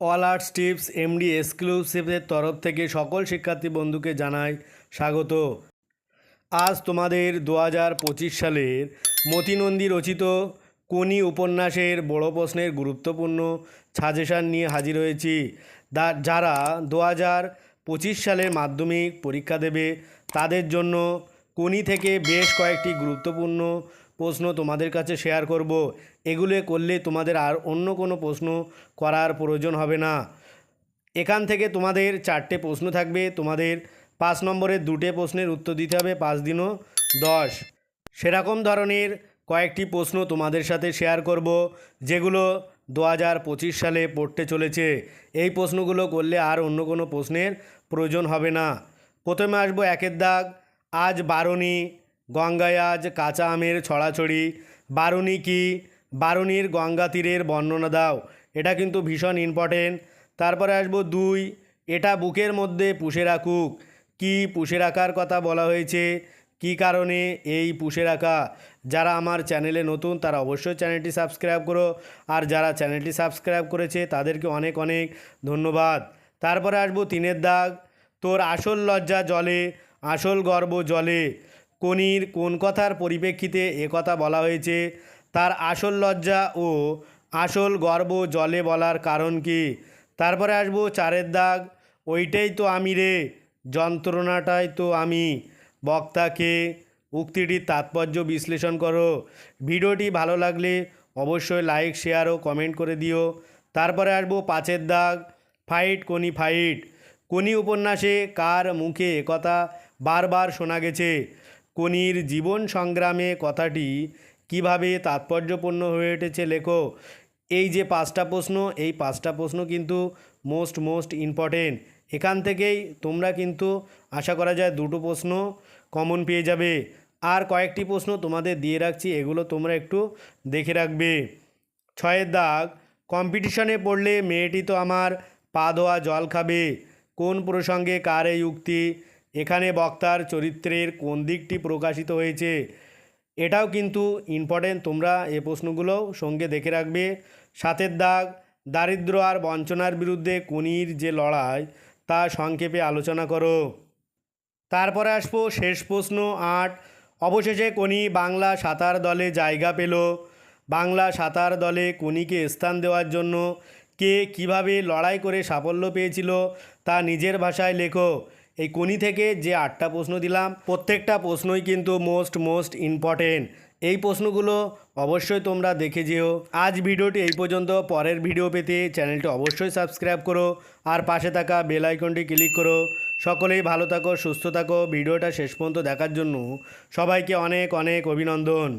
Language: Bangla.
অল আর্টস টিপস, এমডি এক্সক্লুসিভের তরফ থেকে সকল শিক্ষার্থী বন্ধুকে জানাই স্বাগত। আজ তোমাদের দু হাজার পঁচিশ সালের মতিনন্দী রচিত কোনি উপন্যাসের বড় প্রশ্নের গুরুত্বপূর্ণ সাজেশান নিয়ে হাজির হয়েছি। যারা দু হাজার পঁচিশ সালের মাধ্যমিক পরীক্ষা দেবে, তাদের জন্য কোনি থেকে বেশ কয়েকটি গুরুত্বপূর্ণ প্রশ্ন তোমাদের কাছে শেয়ার করব। এগুলো করলে তোমাদের আর অন্য কোনো প্রশ্ন করার প্রয়োজন হবে না। এখান থেকে তোমাদের চারটে প্রশ্ন থাকবে। তোমাদের পাঁচ নম্বরের দুটে প্রশ্নের উত্তর দিতে হবে, পাঁচ দিনও দশ। সেরকম ধরনের কয়েকটি প্রশ্ন তোমাদের সাথে শেয়ার করব, যেগুলো দু হাজার পঁচিশ সালে পড়তে চলেছে। এই প্রশ্নগুলো করলে আর অন্য কোনো প্রশ্নের প্রয়োজন হবে না। প্রথমে আসব একের দাগ। আজ বারণী গঙ্গায় আজ কাঁচা আমের ছড়াছড়ি। বারণী কি? বারণীর গঙ্গা তীরের বর্ণনা দাও। এটা কিন্তু ভীষণ ইম্পর্টেন্ট তারপরে আসব দুই। এটা বুকের মধ্যে পুষে রাখুক। কি পুষে রাখার কথা বলা হয়েছে? কি কারণে এই পুষে রাখা? যারা আমার চ্যানেলে নতুন, তারা অবশ্যই চ্যানেলটি সাবস্ক্রাইব করো। আর যারা চ্যানেলটি সাবস্ক্রাইব করেছে, তাদেরকে অনেক অনেক ধন্যবাদ। তারপরে আসব তিনের দাগ। তোর আসল লজ্জা জলে, আসল গর্ব জলে। কনির কোন কথার পরিপ্রেক্ষিতে কথা বলা হয়েছে? তার আসল লজ্জা ও আসল গর্ব জলে বলার কারণ কি? তারপরে আসব চারের দাগ। ওইটাই তো আমি রে, যন্ত্রণাটাই তো আমি। বক্তাকে উক্তিটির তাৎপর্য বিশ্লেষণ করো। ভিডিওটি ভালো লাগলে অবশ্যই লাইক, শেয়ার ও কমেন্ট করে দিও। তারপরে আসব পাঁচের দাগ। ফাইট কোনি ফাইট। কোনি উপন্যাসে কার মুখে একথা বারবার শোনা গেছে? কোনির জীবন সংগ্রামে কথাটি কীভাবে তাৎপর্যপূর্ণ হয়ে উঠেছে লেখো এই যে পাঁচটা প্রশ্ন, এই পাঁচটা প্রশ্ন কিন্তু মোস্ট মোস্ট ইম্পর্টেন্ট। এখান থেকেই তোমরা কিন্তু আশা করা যায় দুটো প্রশ্ন কমন পেয়ে যাবে। আর কয়েকটি প্রশ্ন তোমাদের দিয়ে রাখছি, এগুলো তোমরা একটু দেখে রাখবে। ছয়ের দাগ, কম্পিটিশনে পড়লে মেয়েটি তো আমার পা ধোয়া জল খাবে। কোন প্রসঙ্গে কার এই উক্তি? এখানে বক্তার চরিত্রের কোন দিকটি প্রকাশিত হয়েছে, এটাও কিন্তু ইম্পর্টেন্ট তোমরা এ প্রশ্নগুলোও সঙ্গে দেখে রাখবে। সাতের দাগ, দারিদ্র আর বঞ্চনার বিরুদ্ধে কনির যে লড়াই, তা সংক্ষেপে আলোচনা করো। তারপরে আসব শেষ প্রশ্ন আট। অবশেষে কোনি বাংলা সাঁতার দলে জায়গা পেল। বাংলা সাঁতার দলে কোনিকে স্থান দেওয়ার জন্য কে কীভাবে লড়াই করে সাফল্য পেয়েছিল, তা নিজের ভাষায় লেখো। এই কোনি থেকে যে আটটা প্রশ্ন দিলাম, প্রত্যেকটা প্রশ্নই কিন্তু মোস্ট মোস্ট ইম্পর্টেন্ট এই প্রশ্নগুলো অবশ্যই তোমরা দেখে যেও। আজ ভিডিওটি এই পর্যন্ত। পরের ভিডিও পেতে চ্যানেলটি অবশ্যই সাবস্ক্রাইব করো আর পাশে থাকা বেল আইকনটি ক্লিক করো। সকলেই ভালো থাকো, সুস্থ থাকো। ভিডিওটা শেষ পর্যন্ত দেখার জন্য সবাইকে অনেক অনেক অভিনন্দন।